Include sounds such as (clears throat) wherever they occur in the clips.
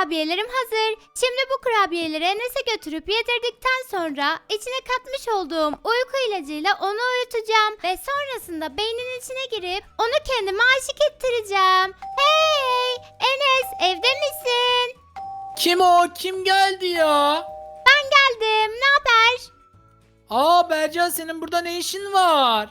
kurabiyelerim hazır. Şimdi bu kurabiyeleri Enes'e götürüp yedirdikten sonra içine katmış olduğum uyku ilacıyla onu uyutacağım. Ve sonrasında beynin içine girip onu kendime aşık ettireceğim. Hey Enes evde misin? Kim o? Kim geldi ya? Ben geldim ne haber? Aa Bercan senin burada ne işin var?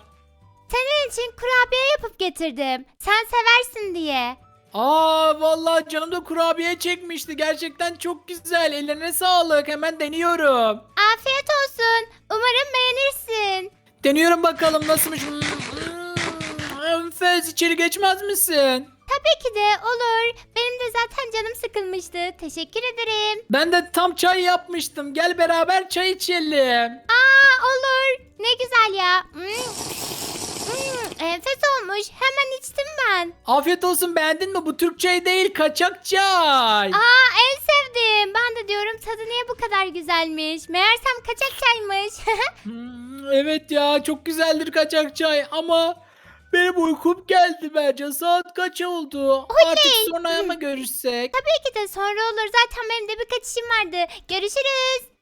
Senin için kurabiye yapıp getirdim. Sen seversin diye. Aa vallahi canım da kurabiye çekmişti. Gerçekten çok güzel. Ellerine sağlık. Hemen deniyorum. Afiyet olsun. Umarım beğenirsin. Deniyorum bakalım nasılmış. Hmm, hmm. Enfes içeri geçmez misin? Tabii ki de olur. Benim de zaten canım sıkılmıştı. Teşekkür ederim. Ben de tam çay yapmıştım. Gel beraber çay içelim. Aa olur. Ne güzel ya. Hmm. Hmm, enfes olmuş. Hemen içtim ben. Afiyet olsun beğendin mi? Bu Türk çayı değil kaçak çay. Aa en sevdim. Ben de diyorum tadı niye bu kadar güzelmiş. Meğersem kaçak çaymış. (laughs) Hmm, evet ya çok güzeldir kaçak çay ama benim uykum geldi bence. Saat kaç oldu? Artık sonra mı görüşsek? Tabii ki de sonra olur. Zaten benim de birkaç işim vardı. Görüşürüz.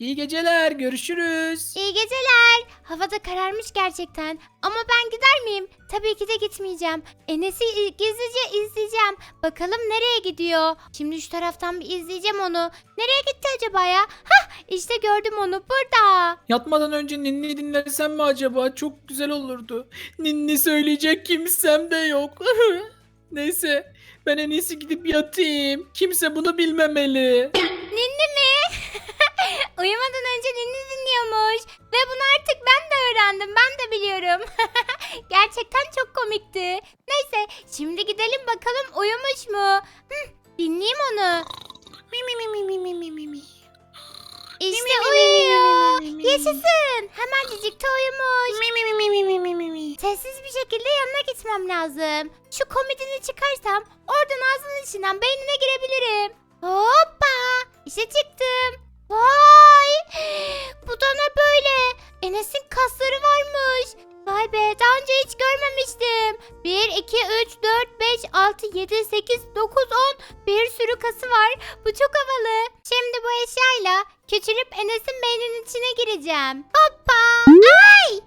İyi geceler görüşürüz. İyi geceler. Havada kararmış gerçekten. Ama ben gider miyim? Tabii ki de gitmeyeceğim. Enes'i gizlice izleyeceğim. Bakalım nereye gidiyor? Şimdi şu taraftan bir izleyeceğim onu. Nereye gitti acaba ya? Hah işte gördüm onu burada. Yatmadan önce ninni dinlesem mi acaba? Çok güzel olurdu. Ninni söyleyecek kimsem de yok. (laughs) Neyse ben en iyisi gidip yatayım. Kimse bunu bilmemeli. (coughs) Ninni mi? Uyumadan önce ninni dinliyormuş. Ve bunu artık ben de öğrendim. Ben de biliyorum. Gerçekten çok komikti. Neyse şimdi gidelim bakalım uyumuş mu? Hı, dinleyeyim onu. İşte uyuyor. Yaşasın. Hemencik de uyumuş. Sessiz bir şekilde yanına gitmem lazım. Şu komodini çıkarsam oradan ağzının içinden beynine girebilirim. Hoppa. İşe çıktım. Vay. Bu da ne böyle? Enes'in kasları varmış. Vay be daha önce hiç görmemiştim. 1, 2, 3, 4, 5, 6, 7, 8, 9, 10 bir sürü kası var. Bu çok havalı. Şimdi bu eşyayla küçülüp Enes'in beyninin içine gireceğim. Hoppa. Ay.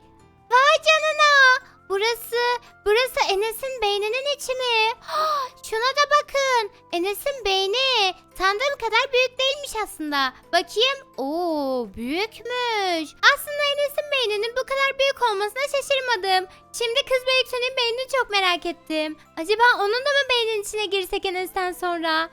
Vay canına. Burası, burası Enes'in beyninin içi mi? (gasps) Şuna da bakın. Enes'in beyni sandığım kadar büyük değilmiş aslında. Bakayım. Oo, büyükmüş. Aslında Enes'in beyninin bu kadar büyük olmasına şaşırmadım. Şimdi kız Beytu'nun beynini çok merak ettim. Acaba onun da mı beynin içine girsek Enes'ten sonra?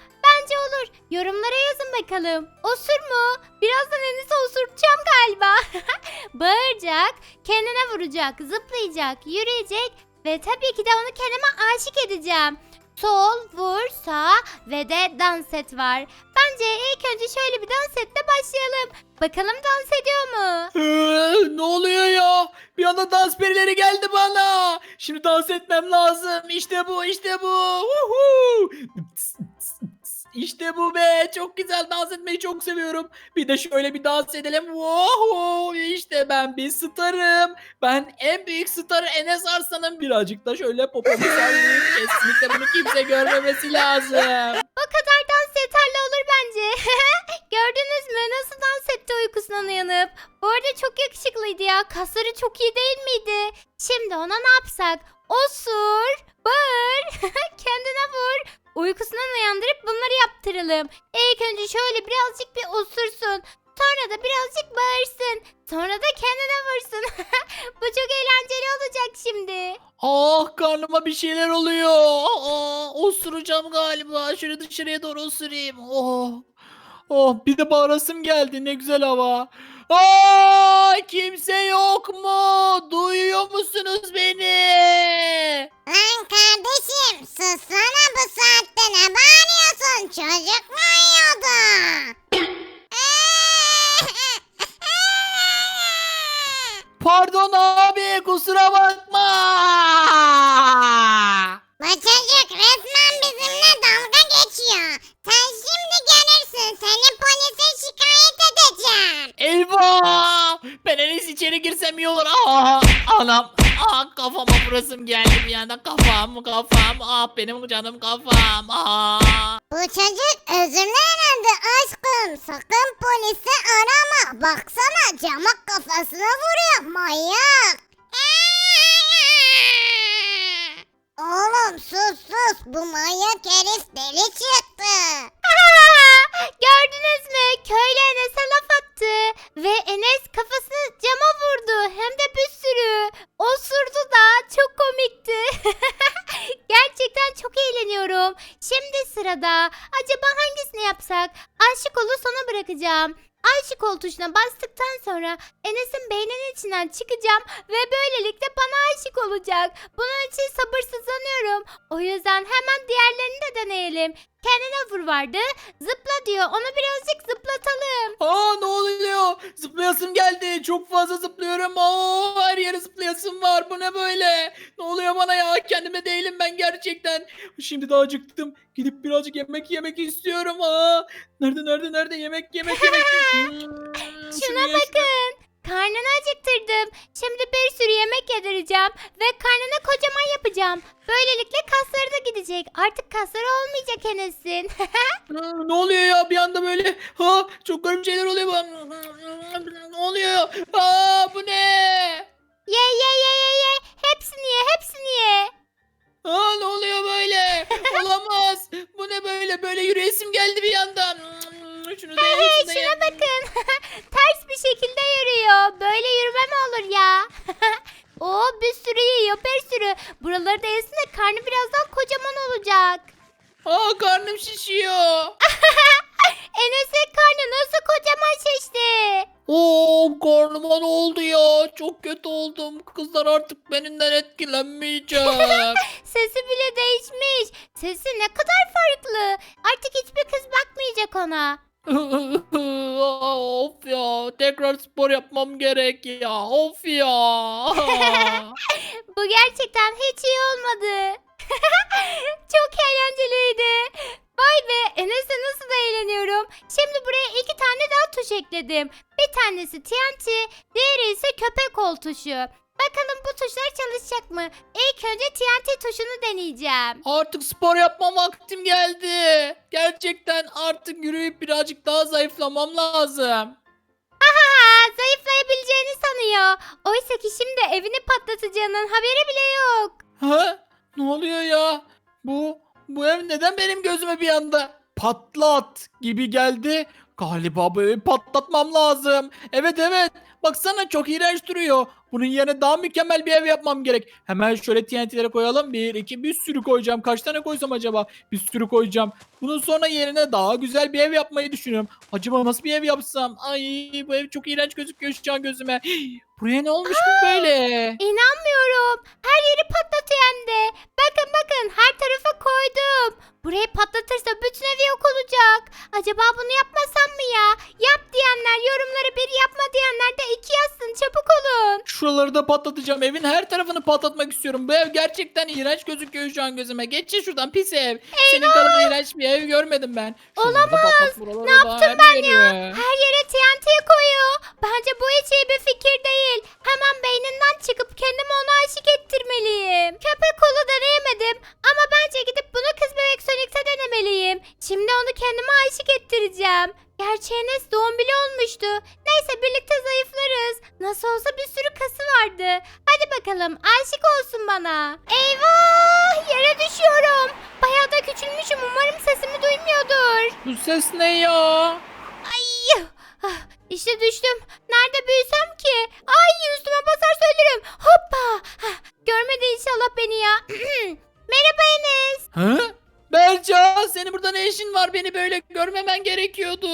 Bence olur. Yorumlara yazın bakalım. Osur mu? Birazdan Enes'i osurtacağım galiba. (laughs) Bağıracak, kendine vuracak, zıplayacak, yürüyecek ve tabii ki de onu kendime aşık edeceğim. Sol, vur, sağ ve de dans et var. Bence ilk önce şöyle bir dans etle başlayalım. Bakalım dans ediyor mu? Ne oluyor ya? Bir anda dans perileri geldi bana. Şimdi dans etmem lazım. İşte bu, işte bu. İşte bu be. Çok güzel dans etmeyi çok seviyorum. Bir de şöyle bir dans edelim. Wow, işte ben bir starım. Ben en büyük starı Enes Arslan'ım. Birazcık da şöyle popomu (laughs) sallayayım. Kesinlikle bunu kimse görmemesi lazım. O kadar dans yeterli olur bence. (laughs) Gördünüz mü nasıl dans etti uykusundan uyanıp? Bu arada çok yakışıklıydı ya. Kasları çok iyi değil miydi? Şimdi ona ne yapsak? Osur, bağır, (laughs) kendine vur. Uykusundan uyandırıp bunları yaptıralım. İlk önce şöyle birazcık bir osursun. Sonra da birazcık bağırsın. Sonra da kendine vursun. (laughs) Bu çok eğlenceli olacak şimdi. Ah karnıma bir şeyler oluyor. Aa, osuracağım galiba. Şöyle dışarıya doğru osurayım. Oh. Oh bir de bağırasım geldi. Ne güzel hava. Aa, kimse yok mu? Duyuyor musunuz beni? Lan benim canım kafam. Ah. Bu çocuk özürlü herhalde aşkım. Sakın polisi arama. Baksana cama kafasına vuruyor manyak. Oğlum sus sus. Bu manyak herif deli çıktı. (laughs) Gördünüz mü? Köylü Enes'e laf attı. Ve Enes kafasını cama vurdu. Hem de bir sürü. Osurdu da. Çok komikti. (laughs) Gerçekten çok eğleniyorum. Şimdi sırada. Acaba hangisini yapsak? Aşık olu sona bırakacağım. Aşık ol tuşuna bastıktan sonra Enes'in beyninin içinden çıkacağım ve böylelikle bana aşık olacak. Bunun için sabırsızlanıyorum. O yüzden hemen diğerlerini de deneyelim. Kendine vur vardı. Zıpla diyor. Onu birazcık zıplatalım. Aa ne oluyor? Zıplayasım geldi. Çok fazla zıplıyorum. Aa her yere zıplayasım var. Bu ne böyle? Ne oluyor bana ya? Kendime değilim ben gerçekten. Şimdi daha acıktım. Gidip birazcık yemek yemek istiyorum. Aa nerede nerede nerede yemek yemek yemek. (laughs) Hmm, Şuna şunu bakın. Karnını acıktırdım. Şimdi bir sürü yemek yedireceğim ve karnını kocaman yapacağım. Böylelikle kasları da gidecek. Artık kasları olmayacak Enes'in. (laughs) Ne oluyor ya bir anda böyle ha çok garip şeyler oluyor bu. Ne oluyor? Aa bu ne? ye ye ye ye ye. Hepsini ye hepsini ye. Aa ne oluyor böyle? Olamaz. Bu ne böyle? Böyle yürüyesim geldi bir yandan. Şunu da ye, Hey şunu da ye. şuna bakın. (laughs) Ters bir şekilde yürüyor. Böyle yürüme mi olur ya? (laughs) Oo bir sürü yiyor bir sürü. Buraları da yesin de karnı birazdan kocaman olacak. Aa karnım şişiyor. (laughs) Enes'in karnı nasıl kocaman şişti? Oo karnıma ne oldu ya? Çok kötü oldum. Kızlar artık benimden etkilenmeyecek. (laughs) Sesi bile değişmiş. Sesi ne kadar farklı. Artık hiçbir kız bakmayacak ona. Of ya. Tekrar spor yapmam gerek ya. Of ya. (laughs) Bu gerçekten hiç iyi olmadı. (laughs) Çok eğlenceliydi. Vay be Enes'le nasıl da eğleniyorum. Şimdi buraya iki tane daha tuş ekledim. Bir tanesi TNT, diğeri ise köpek kol tuşu. Bakalım bu tuşlar çalışacak mı? İlk önce TNT tuşunu deneyeceğim. Artık spor yapma vaktim geldi. Gerçekten artık yürüyüp birazcık daha zayıflamam lazım. Aa, zayıflayabileceğini sanıyor. Oysa ki şimdi evini patlatacağının haberi bile yok. Ha? Ne oluyor ya? Bu bu ev neden benim gözüme bir anda patlat gibi geldi? Galiba bu evi patlatmam lazım. Evet evet. Baksana çok iğrenç duruyor. Bunun yerine daha mükemmel bir ev yapmam gerek. Hemen şöyle TNT'lere koyalım. Bir, iki, bir sürü koyacağım. Kaç tane koysam acaba? Bir sürü koyacağım. Bunun sonra yerine daha güzel bir ev yapmayı düşünüyorum. Acaba nasıl bir ev yapsam? Ay bu ev çok iğrenç gözüküyor şu an gözüme. (gasps) Buraya ne olmuş bu böyle? (gasps) İnanmıyorum. Her yeri patlatıyor de. Bakın bakın her tarafa koydum. Burayı patlatırsa bütün ev yok olacak. Acaba bunu yapmasam mı ya? Yap diyenler yorumları Şuraları da patlatacağım. Evin her tarafını patlatmak istiyorum. Bu ev gerçekten iğrenç gözüküyor şu an gözüme. Geç ya şuradan pis ev. Senin kadar iğrenç bir ev görmedim ben. Şuraları da patlat, buraları Ne da, yaptım her ben ya? Her yere TNT koyuyor. Bence bu hiç iyi bir fikir değil. Hemen beyninden çıkıp kendimi ona aşık ettirmeliyim. Köpek kolu deneyemedim ama bence gidip bunu kız bebek Sonic'te denemeliyim. Şimdi onu kendime aşık ettireceğim. Gerçi Enes doğum bile olmuştu. Neyse birlikte zayıflarız. Nasıl olsa bir sürü kası vardı. Hadi bakalım aşık olsun bana. Eyvah yere düşüyorum. Bayağı da küçülmüşüm umarım sesimi duymuyordur. Bu ses ne ya? Ay! Ah, İşte düştüm. Nerede büyüsem ki? Ay üstüme basar söylerim. Hoppa! Ah, Görmedi inşallah beni ya. (clears throat) Merhaba Enes. Ha? Berca senin burada ne işin var? Beni böyle görmemen gerekiyordu.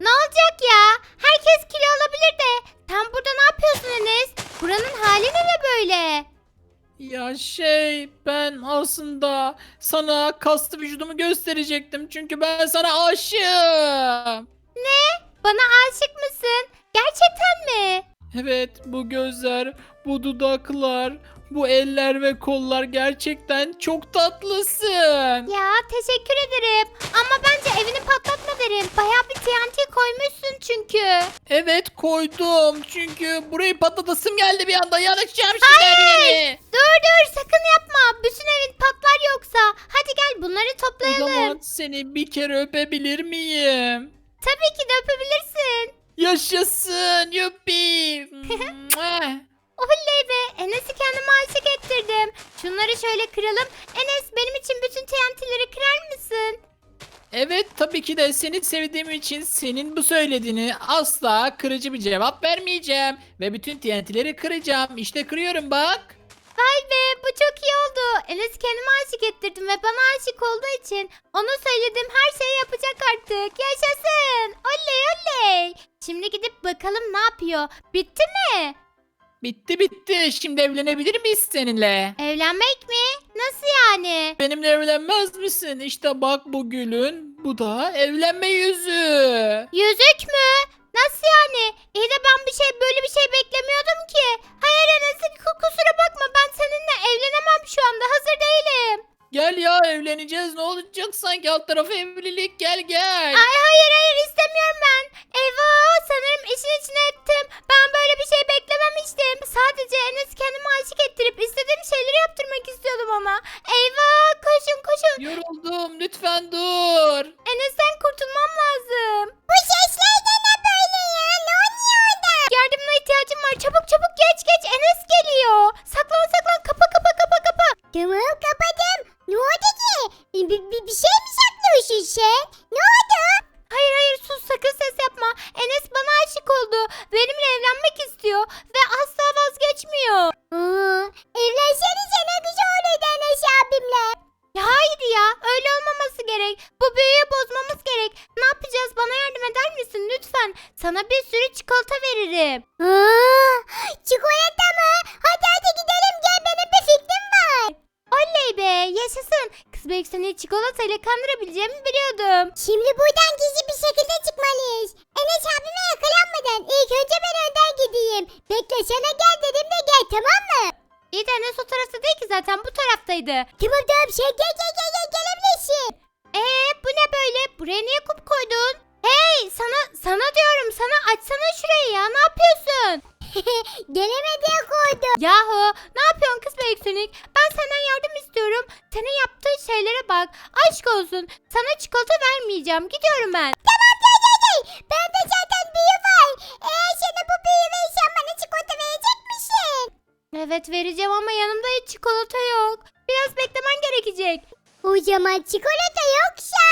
Ne olacak ya? Herkes kilo alabilir de. Sen burada ne yapıyorsun Enes? Buranın hali ne de böyle? Ya şey ben aslında sana kaslı vücudumu gösterecektim. Çünkü ben sana aşığım. Bana aşık mısın? Gerçekten mi? Evet bu gözler, bu dudaklar, bu eller ve kollar gerçekten çok tatlısın. Ya teşekkür ederim. Ama bence evini patlatma derim. Bayağı bir TNT koymuşsun çünkü. Evet koydum çünkü burayı patlatasım geldi bir anda yanacağım şimdi her yeri. Dur dur sakın yapma. Bütün evin patlar yoksa. Hadi gel bunları O toplayalım. zaman seni bir kere öpebilir miyim? Tabii ki de öpebilirsin. Yaşasın yuppi. (laughs) Mua. Oley be Enes'i kendime aşık ettirdim. Şunları şöyle kıralım. Enes benim için bütün TNT'leri kırar mısın? evet tabii ki de seni sevdiğim için senin bu söylediğini asla kırıcı bir cevap vermeyeceğim. Ve bütün TNT'leri kıracağım. İşte kırıyorum bak. Vay be bu çok iyi oldu. Enes'i kendime aşık ettirdim ve bana aşık olduğu için onu söylediğim her şeyi yapacak artık. Yaşasın. Oley oley. Şimdi gidip bakalım ne yapıyor. Bitti mi? Bitti bitti. Şimdi evlenebilir miyiz seninle? Evlenmek mi? Nasıl yani? Benimle evlenmez misin? İşte bak bu gülün. Bu da evlenme yüzü. Yüzük mü? Nasıl yani? İyi de ben bir şey böyle bir şey beklemiyordum ki. Hayır Enes ku- kusura bakma ben seninle evlenemem şu anda hazır değilim. Gel ya evleneceğiz. Ne olacak sanki alt tarafı evlilik. Gel gel. Ay hayır hayır istemiyorum ben. Eyvah sanırım işin içine ettim. Ben çikolatayla kandırabileceğimi biliyordum. Şimdi buradan gizli bir şekilde çıkmalıyız. Enes abime yakalanmadan ilk önce ben önden gideyim. Bekle sana gel dedim de gel tamam mı? İyi de Enes o tarafta değil ki zaten bu taraftaydı. Tamam tamam şey gel gel gel gel gelebilirsin. Ee bu ne böyle? Buraya niye kup koydun? Hey sana sana diyorum sana açsana şurayı ya ne yapıyorsun? (laughs) Gelemediğe koydum. Yahu ne yapıyorsun kız Beksonik? Ben senden yardım istiyorum. Senin yaptığın şeylere bak. Aşk olsun. Sana çikolata vermeyeceğim. Gidiyorum ben. Tamam gel gel gel. Ben de zaten büyü var. Eğer sana bu büyü verirsen bana çikolata verecek misin? Evet vereceğim ama yanımda hiç çikolata yok. Biraz beklemen gerekecek. O zaman çikolata yoksa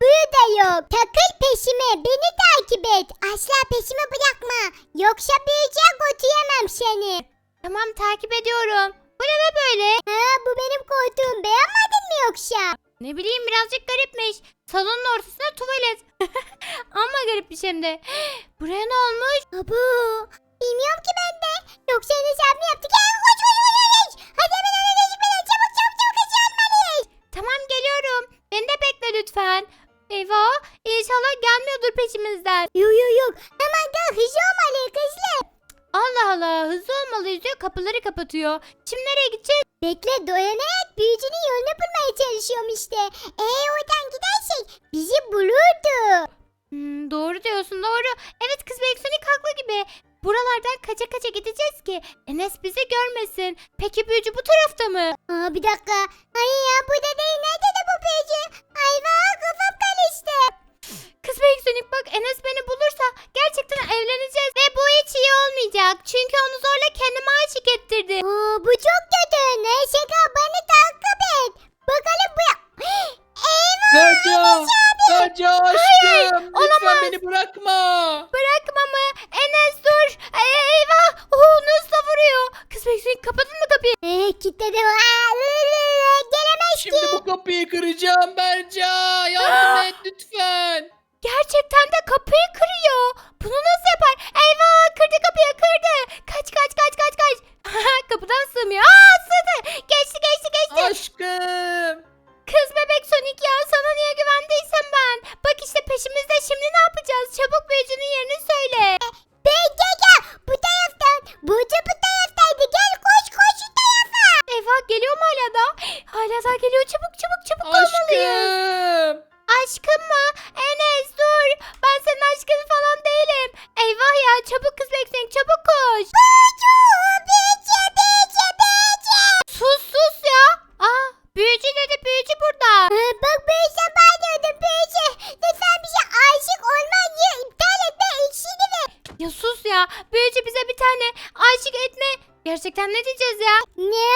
büyü de yok. Takıl peşime beni takip et. Asla peşimi bırakma. Yoksa büyüyecek götüremem seni. Tamam takip ediyorum. Bu ne be böyle? Ha, bu benim koltuğum beğenmedin mi yoksa? Ne bileyim birazcık garipmiş. Salonun ortasında tuvalet. (laughs) Ama garipmiş hem de. (gasps) Buraya ne olmuş? Abu. Bilmiyorum ki ben de. Yoksa Enes abi yaptı? Gel koş koş koş koş. Hadi hemen hemen hemen çabuk çabuk çabuk kaçırmalıyız. Tamam geliyorum. Beni de bekle lütfen. Eyvah inşallah gelmiyordur peşimizden. Yok yok yok. Hemen gel hızlı olmalıyız hızlı. Allah Allah hızlı olmalıyız diyor kapıları kapatıyor. Şimdi nereye gideceğiz? Bekle doyanarak büyücünün yolunu bulmaya çalışıyorum işte. Eğer oradan gidersek bizi bulurdu. Hmm, doğru diyorsun doğru. Evet kız Beksonik haklı gibi. Buralardan kaça kaça gideceğiz ki Enes bizi görmesin. Peki büyücü bu tarafta mı? Aa bir dakika. Hayır ya burada değil. Nerede de bu büyücü? Ayva kafam karıştı. Kız Beksonik bak Enes beni bulursa gerçekten evleneceğiz. Ve bu hiç iyi olmayacak. Çünkü onu zorla kendime aşık ettirdi. Aa, bu çok Gerçekten ne diyeceğiz ya? Ne?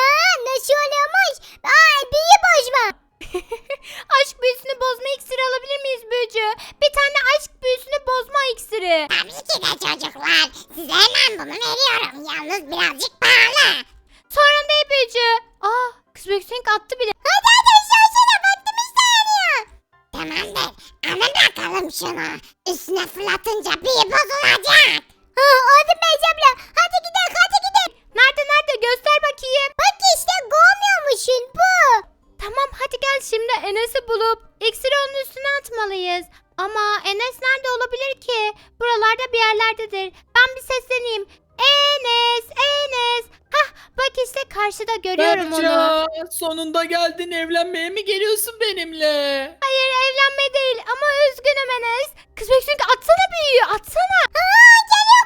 Nasıl oluyormuş? Aa büyü bozma. (laughs) Aşk büyüsünü bozma iksiri alabilir miyiz büyücü? Bir tane aşk büyüsünü bozma iksiri. Tabii ki de çocuklar. Size hemen bunu veriyorum. Yalnız birazcık pahalı. Sorun değil büyücü. Aa kız büyüksünük attı bile. Hadi hadi şaşırın vaktimiz dayanıyor. Tamamdır. Alın bakalım şunu. Üstüne fırlatınca büyü bozulacak. (laughs) Ha, hadi gidelim hadi gidelim. Nerede nerede göster bakayım. Bak işte görmüyormuşsun bu. Tamam hadi gel şimdi Enes'i bulup iksiri onun üstüne atmalıyız. Ama Enes nerede olabilir ki? Buralarda bir yerlerdedir. Ben bir sesleneyim. Enes, Enes. Hah bak işte karşıda görüyorum onu. Berca sonunda geldin evlenmeye mi geliyorsun benimle? Hayır evlenme değil ama üzgünüm Enes. Kız beksin ki atsana büyüğü atsana. Aa geliyor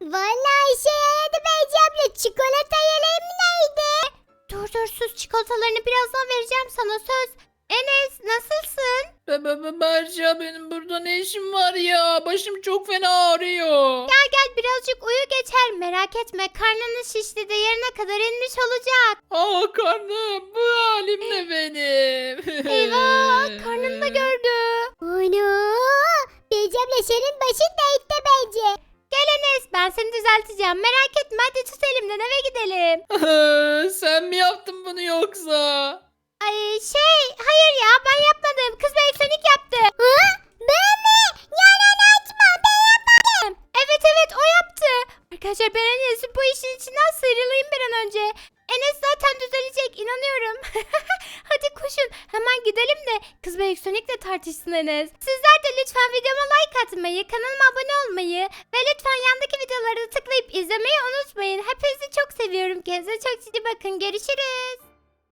Berca? Vallahi şey yaradı Mecabla. Çikolata yeleğim neydi? Dur dur sus çikolatalarını birazdan vereceğim sana söz. Enes nasılsın? Be, be, be Berca benim burada ne işim var ya? Başım çok fena ağrıyor. Gel gel birazcık uyu geçer merak etme karnının şişti de yarına kadar inmiş olacak. Aa karnım bu halim ne benim? (laughs) Eyvah karnını da gördü. Onu. Mecabla senin başın değişti bence. Gel Enes ben seni düzelteceğim merak etme hadi tut elimden eve gidelim.